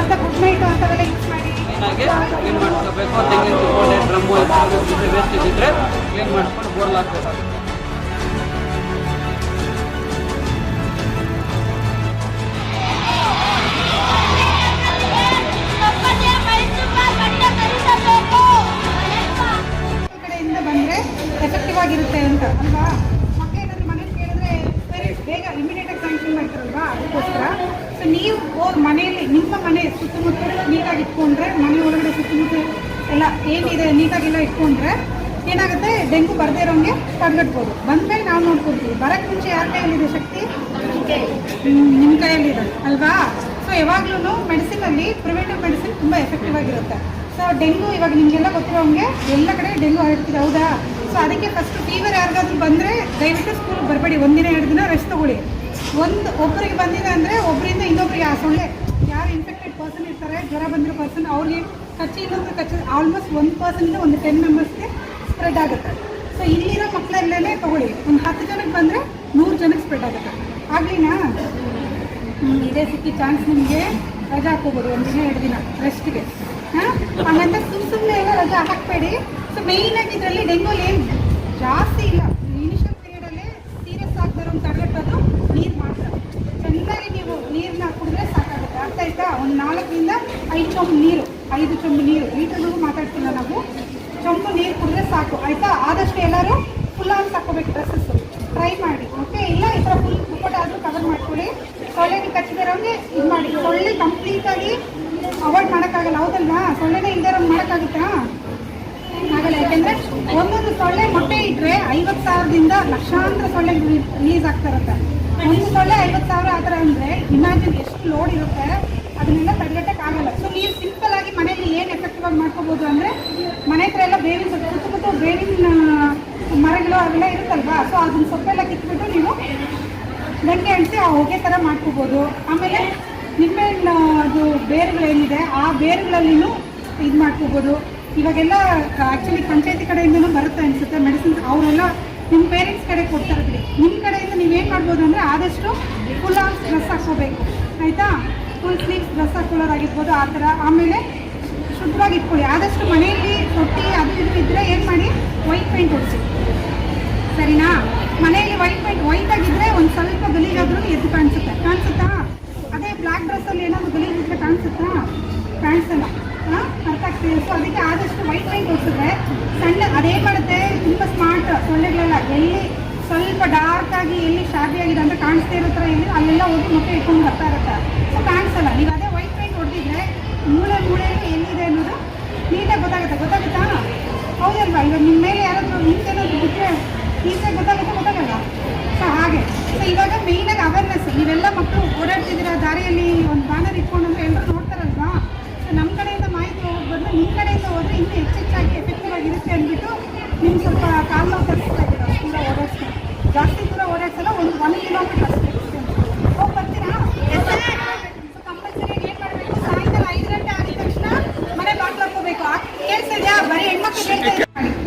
ಅಂತ ಅಂಥವೆಲ್ಲ ಯೂಸ್ ಮಾಡಿ ಮಾಡಿಸ್ಕೋಬೇಕು ತೆಂಗಿನ ಡ್ರಮ್ಮು ಇದ್ದರೆ ಕ್ಲೀನ್ ಮಾಡ್ಕೊಂಡು ಬೋರ್ಲ್ ಹಾಕ್ಬೇಕಾಗುತ್ತೆ. ಸುತ್ತಮುತ್ತ ನೀಟಾಗಿ ಇಟ್ಕೊಂಡ್ರೆ, ಮನೆ ಒಳಗಡೆ ಸುತ್ತಮುತ್ತ ಎಲ್ಲ ಏನಿದೆ ನೀಟಾಗೆಲ್ಲ ಇಟ್ಕೊಂಡ್ರೆ ಏನಾಗುತ್ತೆ? ಡೆಂಗು ಬರದೇ ಇರೋಂಗೆ ತಡೆಗಟ್ಬೋದು. ಬಂದ್ಮೇಲೆ ನಾವು ನೋಡ್ಕೊಳ್ತೀವಿ ಬರಕ್ಕೆ ಮುಂಚೆ ಯಾರ ಕೈಯಲ್ಲಿದೆ ಶಕ್ತಿ? ನಿಮ್ಮ ಕೈಯಲ್ಲಿದೆ, ಅಲ್ವಾ? ಸೊ ಯಾವಾಗ್ಲೂ ಮೆಡಿಸಿನಲ್ಲಿ ಪ್ರಿವೆಂಟಿವ್ ಮೆಡಿಸಿನ್ ತುಂಬ ಎಫೆಕ್ಟಿವ್ ಆಗಿರುತ್ತೆ. ಸೊ ಡೆಂಗು ಇವಾಗ ನಿಮಗೆಲ್ಲ ಗೊತ್ತಿರೋಂಗೆ ಎಲ್ಲ ಕಡೆ ಡೆಂಗು ಹರಡ್ತಿದೆ, ಹೌದಾ? ಸೊ ಅದಕ್ಕೆ ಫಸ್ಟ್ ಫೀವರ್ ಯಾರಿಗಾದ್ರೂ ಬಂದರೆ ದಯವಿಟ್ಟು ಸ್ಕೂಲ್ಗೆ ಬರಬೇಡಿ. ಒಂದಿನ, ಎರಡು ದಿನ ರೆಸ್ಟ್ ತಗೊಳ್ಳಿ. ಒಂದು ಒಬ್ಬರಿಗೆ ಬಂದಿದೆ ಅಂದರೆ ಒಬ್ಬರಿಂದ ಇನ್ನೊಬ್ಬರಿಗೆ ಆ ಸೊಳ್ಳೆ ಪರ್ಸನ್ ಇರ್ತಾರೆ, ಜ್ವರ ಬಂದಿರೋ ಪರ್ಸನ್ ಅವ್ರಿಗೆ ಕಚ್ಚಿ ಇನ್ನೊಂದು ಕಚ್ಚಿ ಆಲ್ಮೋಸ್ಟ್ ಒಂದು ಪರ್ಸನ್ಗೆ ಒಂದು ಟೆನ್ ಮೆಂಬರ್ಸ್ಗೆ ಸ್ಪ್ರೆಡ್ ಆಗುತ್ತೆ. ಸೊ ಇಲ್ಲಿರೋ ಮಕ್ಕಳಲ್ಲೇ ತಗೊಳ್ಳಿ. ಒಂದು ಹತ್ತು ಜನಕ್ಕೆ ಬಂದರೆ ನೂರು ಜನಕ್ಕೆ ಸ್ಪ್ರೆಡ್ ಆಗುತ್ತೆ. ಆಗ್ಲಿನಾ? ಇದೇ ಸಿಕ್ಕಿ ಚಾನ್ಸ್ ನಿಮಗೆ ರಜಾ ಹಾಕೋಬೋದು ಒಂದು ದಿನ, ಎರಡು ದಿನ ರೆಸ್ಟ್ಗೆ ಹಾಂ? ಹಂಗಂತ ಸುಮ್ಮ ಸುಮ್ಮನೆ ಎಲ್ಲ ರಜಾ ಹಾಕಬೇಡಿ. ಸೊ ಮೇಯ್ನಾಗಿ ಇದರಲ್ಲಿ ಡೆಂಗೂಲಿ ಏನು ಜಾಸ್ತಿ ಇಲ್ಲ. ಇನಿಷಿಯಲ್ ಪೀರಿಯಡಲ್ಲೇ ಸೀರಿಯಸ್ ಆಗ್ತಾರೋ ತಡೆಗಟ್ಟೋದು ನೀರು ಮಾತ್ರ. ಚೆನ್ನಾಗಿ ನೀವು ನೀರನ್ನ ಕುಡಿದ್ರೆ ಆಯ್ತಾ ಒಂದು ನಾಲ್ಕರಿಂದ ಐದು ಚೊಂಬು ನೀರು. ಐದು ಚೊಂಬು ನೀರು. ಲೀಟರ್ಗೂ ಮಾತಾಡ್ತಿಲ್ಲ ನಾವು. ಚೊಂಬು ನೀರು ಕುಡಿದ್ರೆ ಸಾಕು. ಆಯಿತಾ? ಆದಷ್ಟು ಎಲ್ಲರೂ ಫುಲ್ ಆನ್ ಹಾಕೋಬೇಕು ಡ್ರೆಸ್ಸಸ್ ಟ್ರೈ ಮಾಡಿ ಓಕೆ ಇಲ್ಲ, ಈ ಥರ ಫುಲ್ ಮುಕ್ಕೋಟ ಆದರೂ ಕವರ್ ಮಾಡ್ಕೊಳ್ಳಿ. ಸೊಳ್ಳೆಗೆ ಕಚ್ಚಿದಾರಂಗೆ ಇದು ಮಾಡಿ. ಸೊಳ್ಳೆ ಕಂಪ್ಲೀಟಾಗಿ ಅವಾಯ್ಡ್ ಮಾಡೋಕ್ಕಾಗಲ್ಲ. ಹೌದಲ್ವಾ? ಸೊಳ್ಳೆನೇ ಇಲ್ದೇ ಇರೋಂಗೆ ಮಾಡೋಕ್ಕಾಗುತ್ತಾ? ಆಗಲ್ಲ. ಯಾಕೆಂದ್ರೆ ಒಂದೊಂದು ಸೊಳ್ಳೆ ಮೊಟ್ಟೆ ಇಟ್ಟರೆ ಐವತ್ತು ಸಾವಿರದಿಂದ ಲಕ್ಷಾಂತರ ಸೊಳ್ಳೆ ರಿಲೀಸ್ ಆಗ್ತಾ ಇರುತ್ತೆ. ಒಂದು ಸೊಳ್ಳೆ ಐವತ್ತು ಸಾವಿರ ಆ ಥರ ಅಂದರೆ ಇಮ್ಯಾಜಿನ್ ಎಷ್ಟು ಲೋಡ್ ಇರುತ್ತೆ. ಅದನ್ನೆಲ್ಲ ತಡೆಗಟ್ಟಕ್ಕೆ ಆಗಲ್ಲ. ಸೊ ನೀವು ಸಿಂಪಲ್ ಆಗಿ ಮನೆಯಲ್ಲಿ ಏನು ಎಫೆಕ್ಟಿವ್ ಆಗಿ ಮಾಡ್ಕೋಬಹುದು ಅಂದರೆ ಮನೆ ಹತ್ರ ಎಲ್ಲ ಬೇವಿನ ಸೊಪ್ಪು ಸುತ್ತಮುತ್ತ ಬೇವಿನ ಮರಗಳು ಅವೆಲ್ಲ ಇರುತ್ತಲ್ವಾ? ಸೊ ಅದನ್ನ ಸೊಪ್ಪೆಲ್ಲ ಕಿತ್ಬಿಟ್ಟು ನೀವು ಬೆಂಕಿ ಅಂಟಿಸಿ ಆ ಹೊಗೆ ಥರ ಮಾಡ್ಕೋಬೋದು. ಆಮೇಲೆ ನಿಂಬೆಹಣ್ಣ ಅದು ಬೇರುಗಳೇನಿದೆ, ಆ ಬೇರುಗಳಲ್ಲಿನೂ ಇದು ಮಾಡ್ಕೋಬೋದು. ಇವಾಗೆಲ್ಲ ಆ್ಯಕ್ಚುಲಿ ಪಂಚಾಯತಿ ಕಡೆಯಿಂದನೂ ಬರುತ್ತೆ ಅನಿಸುತ್ತೆ ಮೆಡಿಸಿನ್ಸ್ ಅವರೆಲ್ಲ ನಿಮ್ಮ ಪೇರೆಂಟ್ಸ್ ಕಡೆ ಕೊಡ್ತಾರೆ ಬಿಡಿ. ನಿಮ್ಮ ಕಡೆಯಿಂದ ನೀವೇನು ಮಾಡ್ಬೋದು ಅಂದರೆ ಆದಷ್ಟು ಫುಲ್ ಆಗಿ ಸ್ಟ್ರೆಸ್ ಹಾಕೋಬೇಕು ಆಯಿತಾ? ಫುಲ್ ಸ್ಲೀವ್ಸ್ ಡ್ರೆಸ್ ಹಾಕೊಳ್ಳೋದಾಗಿರ್ಬೋದು ಆ ಥರ. ಆಮೇಲೆ ಶುದ್ಧವಾಗಿ ಇಟ್ಕೊಳ್ಳಿ. ಆದಷ್ಟು ಮನೆಯಲ್ಲಿ ತೊಟ್ಟಿ ಅದು ಇದು ಇದ್ದರೆ ಏನು ಮಾಡಿ? ವೈಟ್ ಪೇಂಟ್ ಹೊಡಿಸಿ ಸರಿನಾ? ಮನೆಯಲ್ಲಿ ವೈಟ್ ಪೇಂಟ್ ವೈಟ್ ಆಗಿದ್ರೆ ಒಂದು ಸ್ವಲ್ಪ ಗಲೀಜಾದ್ರೂ ಎದ್ದು ಕಾಣಿಸುತ್ತೆ. ಕಾಣಿಸುತ್ತಾ? ಅದೇ ಬ್ಲ್ಯಾಕ್ ಡ್ರೆಸ್ಸಲ್ಲಿ ಏನಾದರೂ ಗಲೀಜ್ ಇದ್ರೆ ಕಾಣಿಸುತ್ತಾ? ಕಾಣಿಸಲ್ಲ. ಹಾಂ? ಅರ್ಥ ಆಗ್ತಿದೆ ಸೊ ಅದಕ್ಕೆ ಆದಷ್ಟು ವೈಟ್ ಪೇಂಟ್ ಹೊಡಿಸಿದ್ರೆ ಸಣ್ಣ, ಅದೇ ಮಾಡುತ್ತೆ? ತುಂಬ ಸ್ಮಾರ್ಟ್ ಸೊಳ್ಳೆಗಳೆಲ್ಲ ಎಲ್ಲಿ ಸ್ವಲ್ಪ ಡಾರ್ಕ್ ಆಗಿ ಎಲ್ಲಿ ಶಾದಿ ಆಗಿದೆ ಅಂತ ಕಾಣಿಸ್ತಾ ಇರೋ ಥರ ಎಲ್ಲಿ, ಅಲ್ಲೆಲ್ಲ ಹೋಗಿ ಮುಟ್ಟೆ ಇಟ್ಕೊಂಡು ಬರ್ತಾ ಇರುತ್ತೆ. ಕಾಣಿಸಲ್ಲ. ನೀವು ಅದೇ ವೈಟ್ ಪೇಂಟ್ ಹೊಡೆದಿದ್ರೆ ಮೂಳೆ ಮೂಳೆಯಲ್ಲಿ ಎಲ್ಲಿದೆ ಅನ್ನೋದು ನೀಟಾಗಿ ಗೊತ್ತಾಗುತ್ತೆ. ಗೊತ್ತಾಗುತ್ತಾ? ಹೌದಲ್ವಾ? ಇವಾಗ ನಿಮ್ಮ ಮೇಲೆ ಯಾರಾದರೂ ನಿಂತೇನಾದ್ರು ಬಿಟ್ಟರೆ ನೀಟಾಗಿ ಗೊತ್ತಾಗುತ್ತೆ ಗೊತ್ತಾಗಲ್ಲ ಸೊ ಹಾಗೆ. ಸೊ ಇವಾಗ ಮೇಯ್ನಾಗಿ ಅವೇರ್ನೆಸ್ ನೀವೆಲ್ಲ ಮಕ್ಕಳು ಓಡಾಡ್ತಿದ್ದೀರಾ? ದಾರಿಯಲ್ಲಿ ಒಂದು ಬ್ಯಾನರ್ ಇಟ್ಕೊಂಡು ಅಂದರೆ ಎಲ್ಲರೂ ನೋಡ್ತಾರಲ್ವಾ? ಸೊ ನಮ್ಮ ಕಡೆಯಿಂದ ಮಾಹಿತಿ ಹೋಗಿ ಬದಲು ನಿಮ್ಮ ಕಡೆಯಿಂದ ಹೋದರೆ ಇನ್ನೂ ಹೆಚ್ಚೆಚ್ಚಾಗಿ ಎಫೆಕ್ಟಿವ್ ಆಗಿರುತ್ತೆ ಅಂದ್ಬಿಟ್ಟು ನಿಮ್ಗೆ ಸ್ವಲ್ಪ ಕಾಲು ನೋವು ತರಿಸ್ತಾ ಇದ್ದೀರಾ ದೂರ ಓಡಾಡ್ಸ್ತಾರೆ. ಜಾಸ್ತಿ ದೂರ ಓಡಾಡ್ಸಲ್ಲ ಒಂದು ಒನ್ ಕಿಲೋಮೀಟರ್ ಅಷ್ಟೇ ಹೋಗಿ ಬರ್ತೀರಾ ಕಂಪಲ್ಸರಿ ಏನು ಮಾಡಬೇಕು ಸಾಯಂಕಾಲ ಐದು ಗಂಟೆ ಆಗಿದ ತಕ್ಷಣ ಮನೆ ಬಾಗ್ಲು ಹಾಕೋಬೇಕು ಕೇಳಿಸಿದ್ಯಾ ಬರೀ ಹೆಣ್ಮಕ್ಳು ಕೇಳ್ತಾ ಇದ್ದಾರೆ.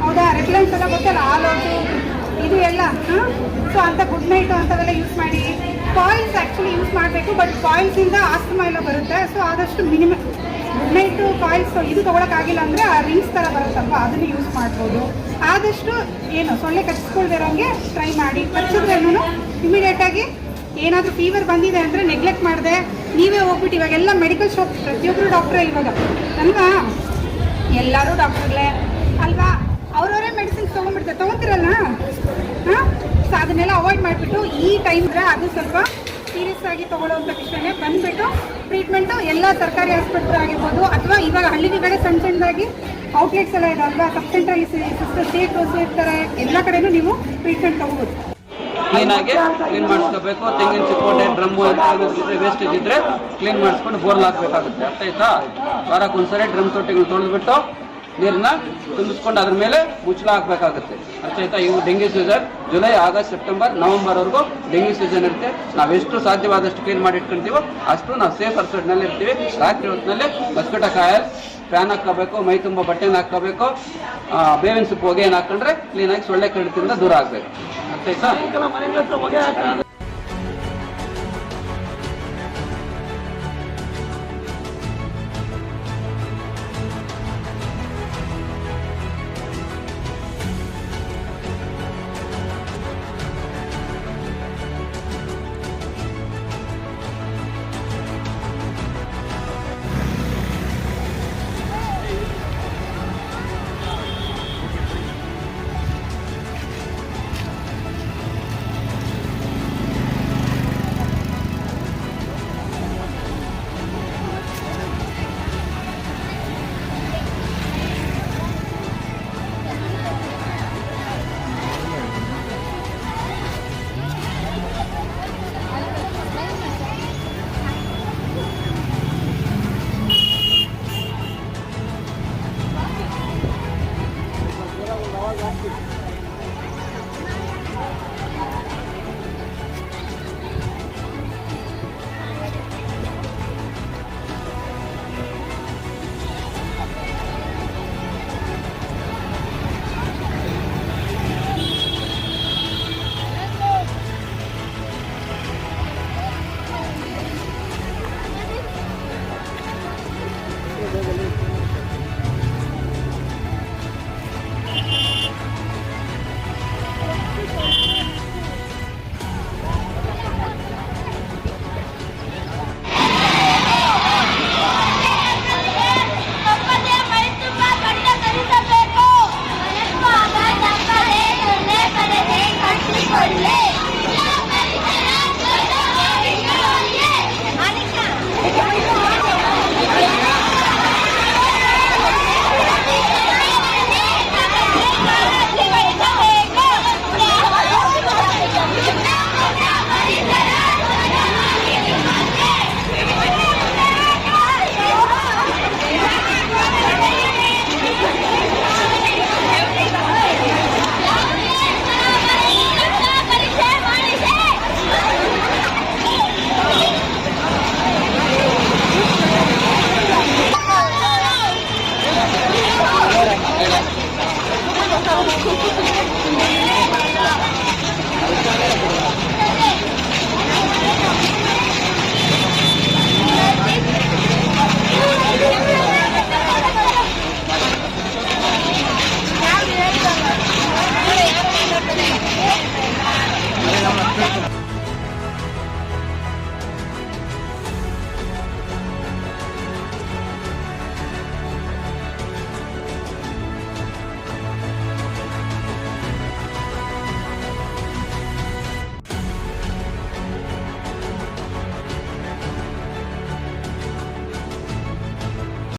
ಹೌದಾ? ರೆಫರೆನ್ಸ್ ಎಲ್ಲ ಗೊತ್ತಲ್ಲ? ಆಲೋಟು ಇದು ಎಲ್ಲ ಸೊ ಅಂತ ಗುಡ್ ನೈಟ್ ಅಂಥವೆಲ್ಲ ಯೂಸ್ ಮಾಡಿ. ಕಾಯಿಲ್ಸ್ ಆ್ಯಕ್ಚುಲಿ ಯೂಸ್ ಮಾಡಬೇಕು ಬಟ್ ಕಾಯಿಲ್ಸಿಂದ ಆಸ್ತಮ ಎಲ್ಲ ಬರುತ್ತೆ. ಸೊ ಆದಷ್ಟು ಮಿನಿಮಮ್ ಗುಡ್ ನೈಟು ಕಾಯಿಲ್ಸ್ ಇದು ತೊಗೊಳಕ್ಕಾಗಿಲ್ಲ ಅಂದರೆ ಆ ರಿಂಗ್ಸ್ ಥರ ಬರುತ್ತಲ್ವ ಅದನ್ನು ಯೂಸ್ ಮಾಡ್ಬೋದು. ಆದಷ್ಟು ಏನು, ಸೊಳ್ಳೆ ಕಚ್ಚಿಸ್ಕೊಳ್ದಿರೋಂಗೆ ಟ್ರೈ ಮಾಡಿ. ಕಚ್ಚಿದ್ರೇನು ಇಮಿಡಿಯೇಟಾಗಿ ಏನಾದರೂ ಫೀವರ್ ಬಂದಿದೆ ಅಂದರೆ ನೆಗ್ಲೆಕ್ಟ್ ಮಾಡಿದೆ. ನೀವೇ ಹೋಗ್ಬಿಟ್ಟು ಇವಾಗೆಲ್ಲ ಮೆಡಿಕಲ್ ಶಾಪ್ ಪ್ರತಿಯೊಬ್ಬರು ಡಾಕ್ಟ್ರೇ ಇವಾಗ. ಅಲ್ವಾ? ಎಲ್ಲರೂ ಡಾಕ್ಟರ್ಗಳೇ ಅಲ್ವಾ? ಅವ್ರವರೇ ಮೆಡಿಸಿನ್ಸ್ ತೊಗೊಂಡ್ಬಿಡ್ತಾರೆ. ತೊಗೊತಿರಲ್ಲ? ಹಾಂ? ಸೊ ಅದನ್ನೆಲ್ಲ ಅವಾಯ್ಡ್ ಮಾಡಿಬಿಟ್ಟು ಈ ಟೈಮ್ ಅದು ಸ್ವಲ್ಪ ಸೀರಿಯಸ್ ಆಗಿ ತೊಗೊಳ್ಳೋವಂಥ ವಿಷಯನೇ ಬಂದುಬಿಟ್ಟು ಟ್ರೀಟ್ಮೆಂಟು ಎಲ್ಲ ಸರ್ಕಾರಿ ಆಸ್ಪತ್ರೆ ಆಗಿರ್ಬೋದು ಅಥವಾ ಇವಾಗ ಹಳ್ಳಿ ಕಡೆ ಸಣ್ಣ ಸಣ್ಣದಾಗಿ ಔಟ್ಲೆಟ್ಸ್ ಎಲ್ಲ ಇದೆ ಅಲ್ವಾ? ಸಬ್ ಸೆಂಟ್ರಲ್ಲಿ ಸಿಸ್ಟರ್ ಹೋಸು ಇರ್ತಾರೆ ಎಲ್ಲ ಕಡೆನೂ ನೀವು ಟ್ರೀಟ್ಮೆಂಟ್ ತೊಗೋಬೋದು. ಕ್ಲೀನಾಗಿ ಕ್ಲೀನ್ ಮಾಡಿಸ್ಕೋಬೇಕು. ತೆಂಗಿನ ಚಿಕ್ಕೋಟೆ ಡ್ರಮ್ಮು ವೇಸ್ಟೇಜ್ ಇದ್ದರೆ ಕ್ಲೀನ್ ಮಾಡಿಸ್ಕೊಂಡು ಬೋರ್ಲ್ ಹಾಕಬೇಕಾಗುತ್ತೆ ಅರ್ಥ ಆಯ್ತಾ? ವಾರಕ್ಕೊಂದ್ಸರಿ ಡ್ರಮ್ ತೊಟ್ಟಿಗಳು ತೊಳೆದ್ಬಿಟ್ಟು ನೀರನ್ನ ತುಂಬಿಸ್ಕೊಂಡು ಅದ್ರ ಮೇಲೆ ಮುಚ್ಚಳ ಹಾಕಬೇಕಾಗುತ್ತೆ. ಅರ್ಥ ಇವು dengue season, July, August, September, ನವಂಬರ್ವರೆಗೂ dengue season ಇರುತ್ತೆ. ನಾವೆಷ್ಟು ಸಾಧ್ಯವಾದಷ್ಟು ಕ್ಲೀನ್ ಮಾಡಿ ಇಟ್ಕೊಂತೀವೋ ಅಷ್ಟು ನಾವು ಸೇಫ್ನಲ್ಲಿ ಇರ್ತೀವಿ. ರಾತ್ರಿ ಹೊತ್ತಿನಲ್ಲಿ ಮಸ್ಕಿಟೋ ಕಾಯಲ್, ಫ್ಯಾನ್ ಹಾಕೋಬೇಕು ಮೈ ತುಂಬ ಬಟ್ಟೆನ ಹಾಕೋಬೇಕು ಬೇವಿನ ಸೊಪ್ಪು ಹೊಗೆ ಏನು ಹಾಕೊಂಡ್ರೆ ಕ್ಲೀನಾಗಿ ಸೊಳ್ಳೆ ಕಡಿತದಿಂದ ದೂರ ಆಗಬೇಕು. ಅರ್ಥ ಆಯ್ತಾ? थे बोले